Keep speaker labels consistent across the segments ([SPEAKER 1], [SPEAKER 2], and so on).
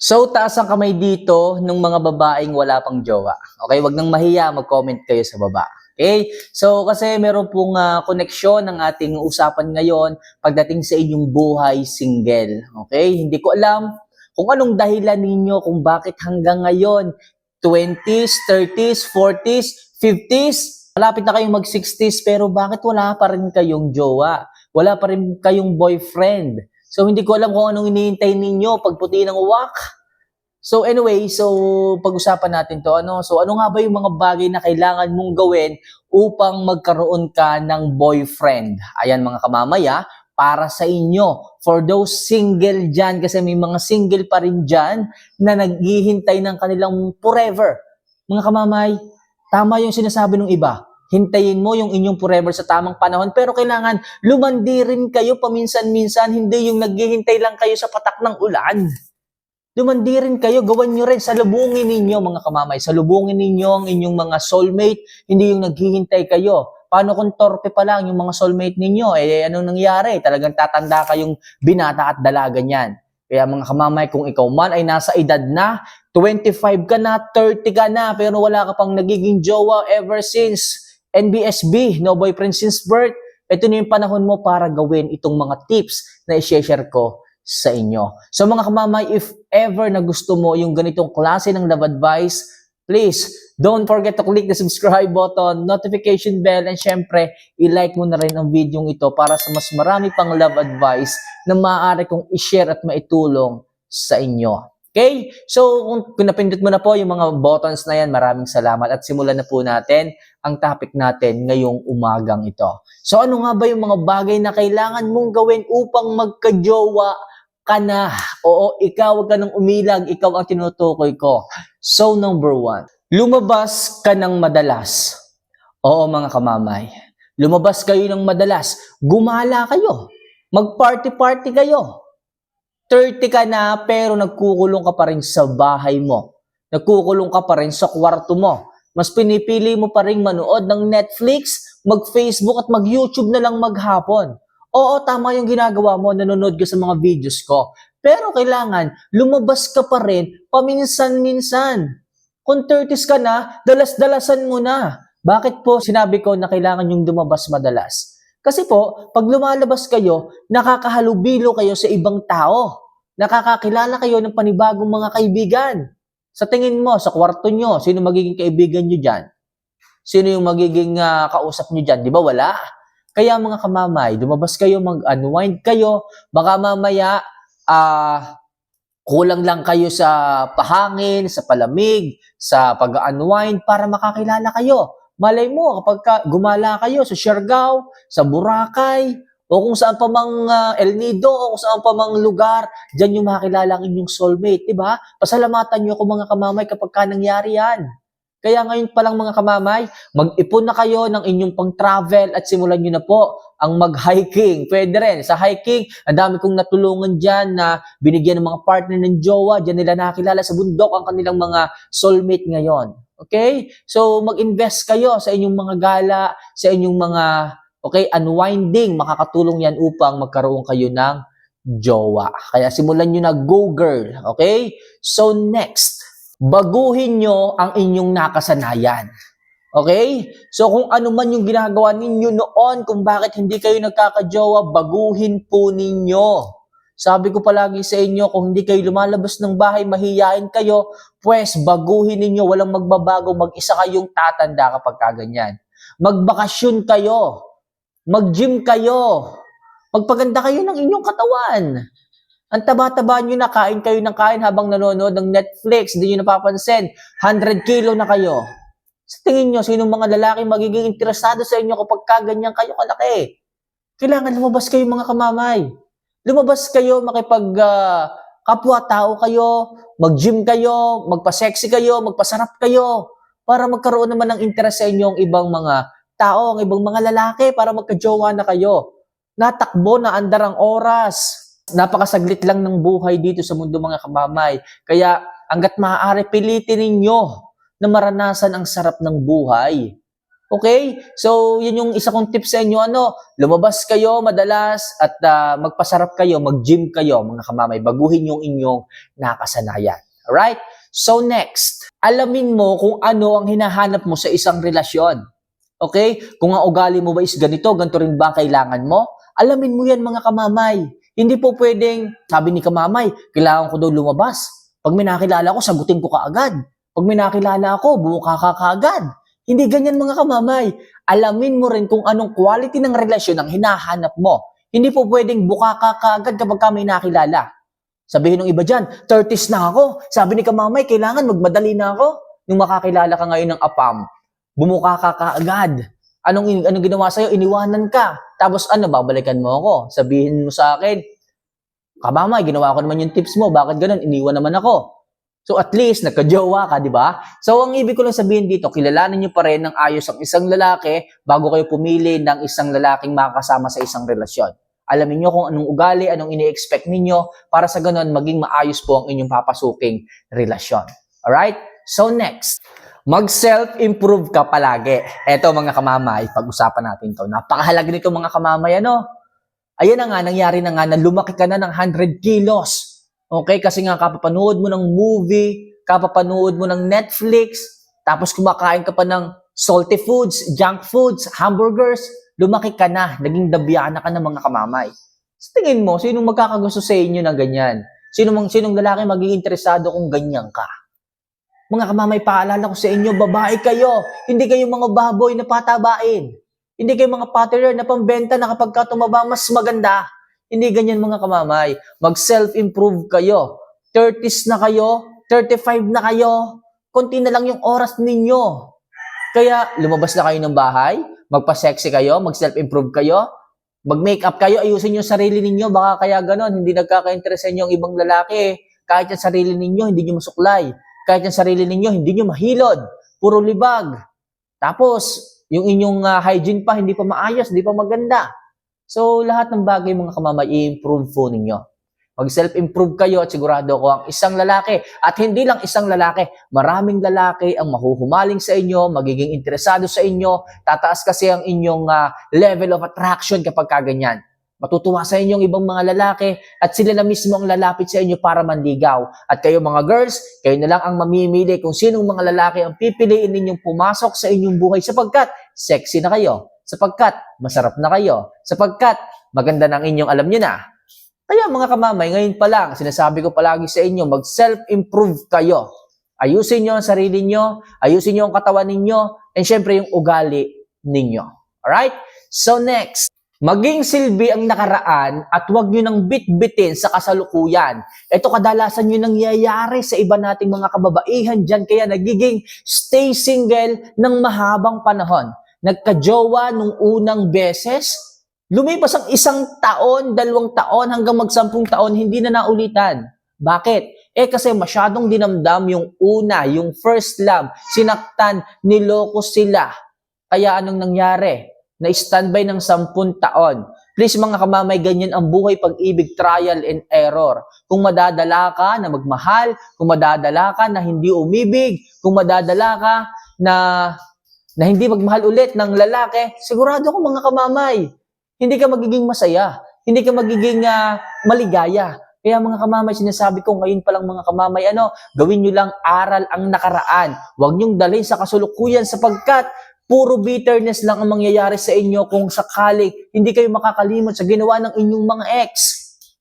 [SPEAKER 1] So, taas ang kamay dito ng mga babaeng wala pang jowa. Okay, wag nang mahiya, mag-comment kayo sa baba. Okay? So, kasi meron pong ah, koneksyon ng ating usapan ngayon pagdating sa inyong buhay single. Okay? Hindi ko alam kung anong dahilan ninyo kung bakit hanggang ngayon 20s, 30s, 40s, 50s, malapit na kayong mag-60s pero bakit wala pa rin kayong jowa? Wala pa rin kayong boyfriend? So, hindi ko alam kung anong iniintay ninyo pagputi ng uwak. So anyway, so pag-usapan natin to ano. So ano nga ba yung mga bagay na kailangan mong gawin upang magkaroon ka ng boyfriend? Ayan mga kamamaya, para sa inyo. For those single dyan, kasi may mga single pa rin dyan na naghihintay ng kanilang forever. Mga kamamay, tama yung sinasabi ng iba. Hintayin mo yung inyong forever sa tamang panahon, pero kailangan lumandi rin kayo paminsan-minsan, hindi yung naghihintay lang kayo sa patak ng ulan. Lumandi rin kayo, gawan nyo rin, salubungin ninyo mga kamamay, salubungin ninyo ang inyong mga soulmate, hindi yung naghihintay kayo. Paano kung torpe pa lang yung mga soulmate ninyo? Eh, anong nangyari? Talagang tatanda kayong binata at dalaga niyan. Kaya mga kamamay, kung ikaw man ay nasa edad na, 25 ka na, 30 ka na, pero wala ka pang nagiging jowa ever since NBSB, no boyfriend since birth, ito na yung panahon mo para gawin itong mga tips na i-share ko sa inyo. So mga kamamay, if ever na gusto mo yung ganitong klase ng love advice, please don't forget to click the subscribe button, notification bell, and syempre, i-like mo na rin ang video ito para sa mas marami pang love advice na maaari kong i-share at maitulong sa inyo. Okay? So, kung pinapindot mo na po yung mga buttons na yan, maraming salamat at simulan na po natin ang topic natin ngayong umagang ito. So, ano nga ba yung mga bagay na kailangan mong gawin upang magkajowa ka na. Oo, ikaw wag ka nang umilag, ikaw ang tinutukoy ko. So number one, lumabas ka ng madalas. Oo mga kamamay, lumabas kayo ng madalas, gumala kayo, mag-party-party kayo. 30 ka na pero nagkukulong ka pa rin sa bahay mo. Nagkukulong ka pa rin sa kwarto mo. Mas pinipili mo pa rin manood ng Netflix, mag-Facebook at mag-YouTube na lang maghapon. Oo, tama yung ginagawa mo, nanonood ka sa mga videos ko. Pero kailangan, lumabas ka pa rin, paminsan-minsan. Kung 30s ka na, dalas-dalasan mo na. Bakit po sinabi ko na kailangan yung lumabas madalas? Kasi po, pag lumalabas kayo, nakakahalubilo kayo sa ibang tao. Nakakakilala kayo ng panibagong mga kaibigan. Sa tingin mo, sa kwarto nyo, sino magiging kaibigan nyo dyan? Sino yung magiging ah, kausap nyo dyan? Di ba wala? Kaya mga kamamay, lumabas kayo, mag-unwind kayo. Baka mamaya, ah, kulang lang kayo sa pahangin, sa palamig, sa pag-unwind para makakilala kayo. Malay mo, kapag ka, gumala kayo sa Siargao, sa Boracay, o kung saan pa mang ah, El Nido, o kung saan pa mang lugar, dyan yung makakilala ang inyong soulmate, di ba? Pasalamatan nyo kung mga kamamay kapag ka nangyari yan. Kaya ngayon pa lang mga kamamay, mag-ipon na kayo ng inyong pang-travel at simulan nyo na po ang mag-hiking. Pwede rin. Sa hiking, ang dami kong natulungan dyan na binigyan ng mga partner ng jowa. Dyan nila nakakilala sa bundok ang kanilang mga soulmate ngayon. Okay? So, mag-invest kayo sa inyong mga gala, sa inyong mga, okay, unwinding. Makakatulong yan upang magkaroon kayo ng jowa. Kaya simulan nyo na, go girl. Okay? So, next baguhin nyo ang inyong nakasanayan. Okay? So kung ano man yung ginagawa ninyo noon, kung bakit hindi kayo nagkakajowa, baguhin po ninyo. Sabi ko palagi sa inyo, kung hindi kayo lumalabas ng bahay, mahiyain kayo, pues baguhin ninyo, walang magbabago, mag-isa kayong tatanda kapag kaganyan. Magbakasyon kayo, mag-gym kayo, magpaganda kayo ng inyong katawan. Ang taba-taba nyo na, kain kayo ng kain habang nanonood ng Netflix, hindi nyo napapansin, 100 kilo na kayo. Sa tingin nyo, sinong mga lalaki magiging interesado sa inyo kapag kaganyan kayo kalaki? Kailangan lumabas kayo mga kamamay. Lumabas kayo, makipag ah, kapwa-tao kayo, mag-gym kayo, magpa-sexy kayo, magpasarap kayo, para magkaroon naman ng interes sa inyo ang ibang mga tao, ang ibang mga lalaki, para magka-jowa na kayo. Natakbo na andar ang oras napakasaglit lang ng buhay dito sa mundo mga kamamay. Kaya hanggat maaari, pilitin ninyo na maranasan ang sarap ng buhay. Okay? So, yun yung isa kong tips sa inyo. Ano, lumabas kayo madalas at ah, magpasarap kayo, mag-gym kayo, mga kamamay. Baguhin yung inyong nakasanayan. Alright? So, next, alamin mo kung ano ang hinahanap mo sa isang relasyon. Okay? Kung ang ugali mo ba is ganito, ganito rin ba ang kailangan mo? Alamin mo yan, mga kamamay. Hindi po pwedeng, sabi ni kamamay, kailangan ko daw lumabas. Pag may nakilala ko, sagutin ko kaagad. Pag may nakilala ako, bumuka ka kaagad. Hindi ganyan mga kamamay. Alamin mo rin kung anong quality ng relasyon ang hinahanap mo. Hindi po pwedeng buka ka kaagad kapag ka may nakilala. Sabihin ng iba dyan, 30s na ako. Sabi ni kamamay, kailangan magmadali na ako. Nung makakilala ka ngayon ng apam, bumuka ka kaagad. Anong, anong ginawa sa'yo? Iniwanan ka. Tapos ano, babalikan mo ako. Sabihin mo sa akin, kamamay, ginawa ko naman yung tips mo. Bakit ganun? Iniwan naman ako. So at least nagka-jowa ka, di ba? So ang ibig ko lang sabihin dito, kilalanin niyo pa rin ng ayos ang isang lalaki bago kayo pumili ng isang lalaking makakasama sa isang relasyon. Alamin niyo kung anong ugali, anong ini-expect ninyo para sa ganun maging maayos po ang inyong papasuking relasyon. Alright? So next, mag-self-improve ka palagi. Eto mga kamamay, pag-usapan natin to. Napakahalaga nito mga kamamay, ano? Ayan na nga, nangyari na nga na lumaki ka na ng 100 kilos. Okay, kasi nga kapapanood mo ng movie, kapapanood mo ng Netflix, tapos kumakain ka pa ng salty foods, junk foods, hamburgers, lumaki ka na, naging dabyana ka na mga kamamay. Sa tingin mo, sinong magkakagusto sa inyo ng ganyan? Sino mang sinong lalaki magiging interesado kung ganyan ka? Mga kamamay, paalala ko sa inyo, babae kayo. Hindi kayo mga baboy na patabain. Hindi kayo mga patterer na pambenta na kapag ka tumaba, mas maganda. Hindi ganyan mga kamamay. Mag-self-improve kayo. 30s na kayo, 35 na kayo. Konti na lang yung oras ninyo. Kaya lumabas na kayo ng bahay, magpa-sexy kayo, mag-self-improve kayo, mag-makeup kayo, ayusin yung sarili ninyo. Baka kaya ganon, hindi nagkaka-interest sa inyo ang ibang lalaki. Kahit yung sarili ninyo, hindi nyo masuklay. Kahit yung sarili ninyo, hindi nyo mahilod. Puro libag. Tapos, yung inyong ah, hygiene pa, hindi pa maayos, hindi pa maganda. So, lahat ng bagay mga kamamay, i-improve po ninyo. Mag-self-improve kayo at sigurado ko ang isang lalaki at hindi lang isang lalaki, maraming lalaki ang mahuhumaling sa inyo, magiging interesado sa inyo, tataas kasi ang inyong ah, level of attraction kapag kaganyan. Matutuwa sa inyong ibang mga lalaki at sila na mismo ang lalapit sa inyo para manligaw. At kayo mga girls, kayo na lang ang mamimili kung sinong mga lalaki ang pipiliin ninyong pumasok sa inyong buhay sapagkat sexy na kayo, sapagkat masarap na kayo, sapagkat maganda ang inyong alam nyo na. Kaya mga kamamay, ngayon pa lang, sinasabi ko palagi sa inyo, mag-self-improve kayo. Ayusin nyo ang sarili nyo, ayusin nyo ang katawan ninyo, and syempre yung ugali ninyo. Alright? So next, maging silbi ang nakaraan at huwag nyo nang bit-bitin sa kasalukuyan. Ito kadalasan nyo nangyayari sa iba nating mga kababaihan dyan, kaya nagiging stay single ng mahabang panahon. Nagka-jowa nung unang beses, Lumipas ang isang taon, dalawang taon, hanggang magsampung taon, hindi na naulitan. Bakit? Eh kasi masyadong dinamdam yung una, yung first love. Sinaktan, niloko sila. Kaya anong nangyari? Na-standby ng sampun taon. Please mga kamamay, ganyan ang buhay pag-ibig, trial and error. Kung madadala ka na magmahal, kung madadala ka na hindi umibig, kung madadala ka na na hindi magmahal ulit ng lalaki, sigurado ko mga kamamay, hindi ka magiging masaya. Hindi ka magiging ah, maligaya. Kaya mga kamamay, sinasabi ko ngayon pa lang mga kamamay, ano, gawin nyo lang aral ang nakaraan. Huwag nyong dalhin sa kasulukuyan sapagkat puro bitterness lang ang mangyayari sa inyo kung sakali hindi kayo makakalimot sa ginawa ng inyong mga ex.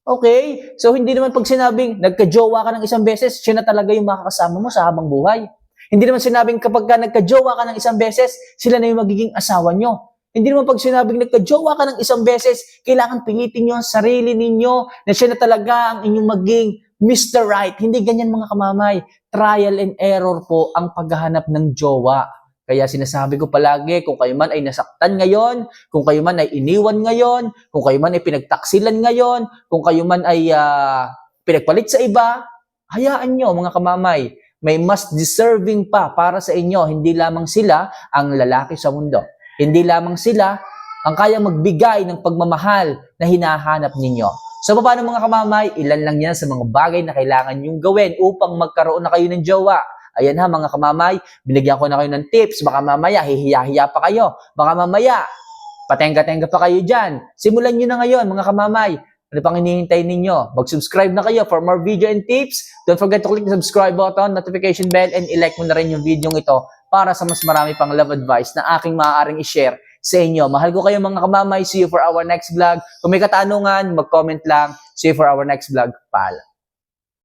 [SPEAKER 1] Okay? So, hindi naman pag sinabing nagka-jowa ka ng isang beses, siya na talaga yung makakasama mo sa habang buhay. Hindi naman sinabing kapag ka nagka-jowa ka ng isang beses, sila na yung magiging asawa nyo. Hindi naman pag sinabing nagka-jowa ka ng isang beses, kailangan pilitin nyo ang sarili ninyo na siya na talaga ang inyong maging Mr. Right. Hindi ganyan mga kamamay. Trial and error po ang paghahanap ng jowa. Kaya sinasabi ko palagi, kung kayo man ay nasaktan ngayon, kung kayo man ay iniwan ngayon, kung kayo man ay pinagtaksilan ngayon, kung kayo man ay ah, pinagpalit sa iba, hayaan nyo mga kamamay. May mas deserving pa para sa inyo. Hindi lamang sila ang lalaki sa mundo. Hindi lamang sila ang kayang magbigay ng pagmamahal na hinahanap ninyo. So paano mga kamamay, ilan lang yan sa mga bagay na kailangan nyong gawin upang magkaroon na kayo ng jowa. Ayan ha mga kamamay, binigyan ko na kayo ng tips. Baka mamaya hihiya-hiya pa kayo. Baka mamaya patenga-tenga pa kayo dyan. Simulan nyo na ngayon mga kamamay. Ano pang hinihintay ninyo? Mag-subscribe na kayo for more video and tips. Don't forget to click the subscribe button, notification bell, and i-like mo na rin yung video ito para sa mas marami pang love advice na aking maaaring i-share sa inyo. Mahal ko kayo mga kamamay. See you for our next vlog. Kung may katanungan, mag-comment lang. See you for our next vlog. Paalam.